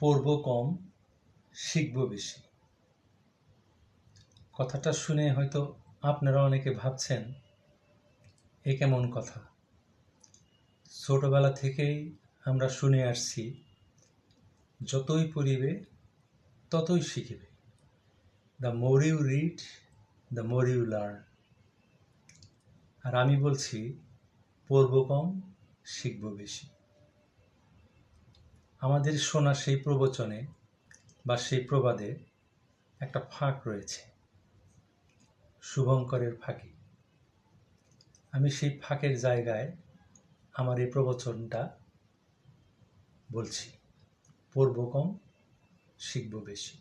পড়ব কম, শিখব বেশি। কথাটা শুনে হয়তো আপনারা অনেকে ভাবছেন, এ কেমন কথা? ছোটবেলা থেকেই আমরা শুনে আসছি, যতই পড়িবে, ততই শিখিবে। The more you read the more you learn আর আমি বলছি, পড়ব কম, শিখব বেশি। আমাদের শোনা সেই প্রবচনে বা সেই প্রবাদে একটা ফাঁক রয়েছে। শুভঙ্করের ফাঁকি। আমি সেই ফাঁকের জায়গায় আমার এই প্রবচনটা বলছি। পড়ব কম, শিখব বেশি।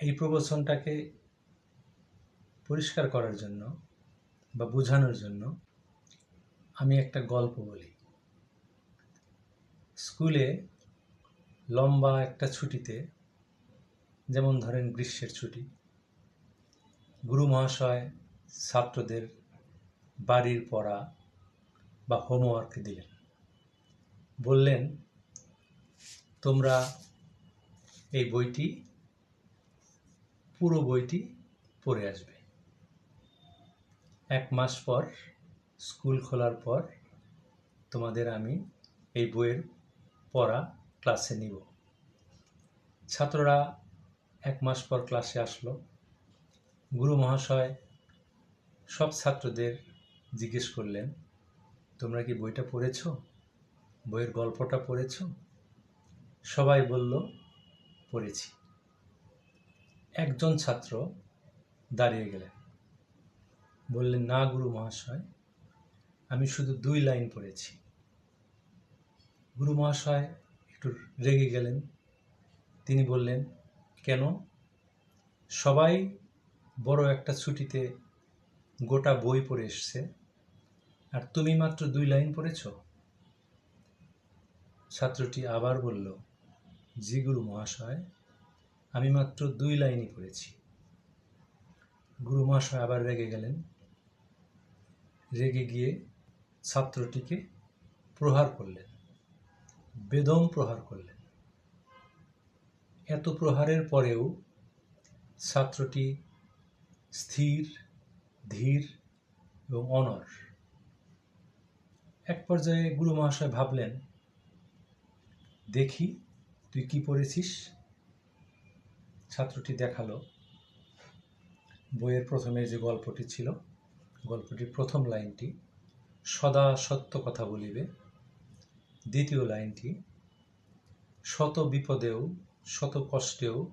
এই প্রবচনটাকে পরিষ্কার করার জন্য বা বোঝানোর জন্য আমি একটা গল্প বলি। স্কুলে লম্বা একটা ছুটিতে, যেমন ধরেন গ্রীষ্মের ছুটি, গুরু মহাশয় ছাত্রদের বাড়ির পড়া বা হোমওয়ার্ক দিলেন। বললেন, তোমরা এই বইটি, পুরো বইটি পড়ে আসবে। এক মাস পর, স্কুল খোলার পর তোমাদের আমি এই বইয়ের পড়া ক্লাসে নিব। ছাত্ররা এক মাস পর ক্লাসে আসলো। গুরু মহাশয় সব ছাত্রদের জিজ্ঞেস করলেন, তোমরা কি বইটা পড়েছ? বইয়ের গল্পটা পড়েছ? সবাই বলল, পড়েছি। একজন ছাত্র দাঁড়িয়ে গেলেন। বললেন, না গুরু মহাশয়, আমি শুধু দুই লাইন পড়েছি। গুরু মহাশয় একটু রেগে গেলেন। তিনি বললেন, কেন? সবাই বড় একটা ছুটিতে গোটা বই পড়ে এসছে। আর তুমি মাত্র দুই লাইন পড়েছ? ছাত্রটি আবার বলল, জি গুরু মহাশয় আমি মাত্র দুই লাইনই পড়েছি। গুরু মহাশয় আবার রেগে গেলেন। রেগে গিয়ে ছাত্রটিকে প্রহার করলেন। বেদম প্রহার করলেন। এত প্রহারের পরেও ছাত্রটি স্থির, ধীর এবং অনর। এক পর্যায়ে গুরু মহাশয় ভাবলেন, দেখি, তুই কি পড়েছিস? ছাত্রটি দেখাল, বইয়ের প্রথমে যে গল্পটি ছিল, গল্পটির প্রথম লাইনটি সদা সত্য কথা বলিবে দ্বিতীয় লাইনটি, শত বিপদেও, শত কষ্টেও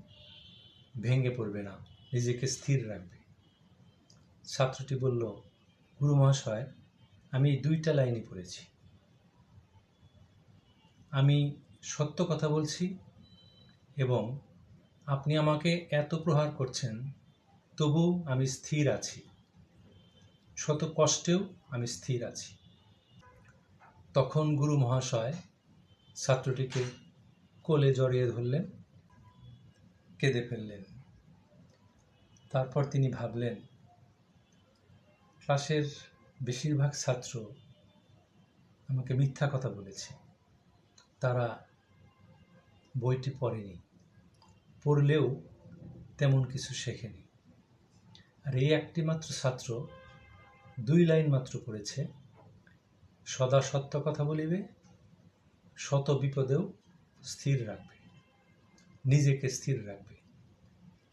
ভেঙে পড়বে না, নিজেকে স্থির রাখবে। ছাত্রটি বলল, গুরু মহাশয়, আমি দুইটা লাইনই পড়েছি। আমি সত্য কথা বলছি এবং আপনি আমাকে এত প্রহার করছেন তবু আমি স্থির আছি। শত কষ্টেও আমি স্থির আছি। তখন গুরু মহাশয় ছাত্রটিকে কোলে জড়িয়ে ধরলেন, কেঁদে ফেললেন। তারপর তিনি ভাবলেন, ক্লাসের বেশিরভাগ ছাত্র আমাকে মিথ্যা কথা বলেছে। তারা বইটি পড়েনি, পড়লেও তেমন কিছু শেখেনি। আর এই একটি মাত্র ছাত্র দুই লাইন মাত্র পড়েছে। সদা সত্য কথা বলিবে, শত বিপদেও স্থির রাখবে, নিজেকে স্থির রাখবে।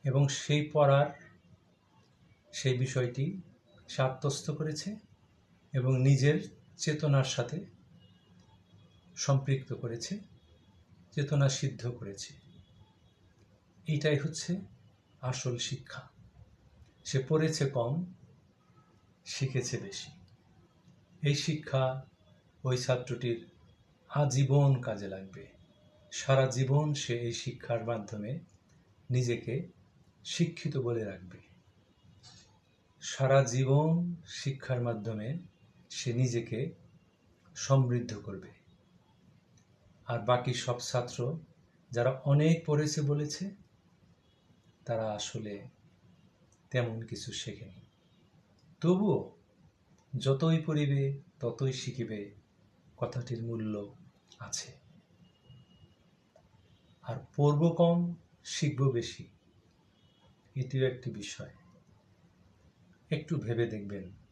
এবং সেই পড়ার সেই বিষয়টি সে করেছে এবং নিজের চেতনার সাথে সম্পৃক্ত করেছে, চেতনা সিদ্ধ করেছে। এইটাই হচ্ছে আসল শিক্ষা। সে পড়েছে কম, শিখেছে বেশি। এই শিক্ষা ওই ছাত্রটির আজীবন কাজে লাগবে। সারা জীবন সে এই শিক্ষার মাধ্যমে নিজেকে শিক্ষিত বলে রাখবে। সারা জীবন শিক্ষার মাধ্যমে সে নিজেকে সমৃদ্ধ করবে। আর বাকি সব ছাত্র যারা অনেক পড়েছে বলেছে, তারা আসলে তেমন কিছু শেখেনি। তবুও যতই পড়িবে, ততই শিখিবে, কথাটির মূল্য আছে। আর পড়ব কম, শিখব বেশি, এটিও একটি বিষয়। একটু ভেবে দেখবেন।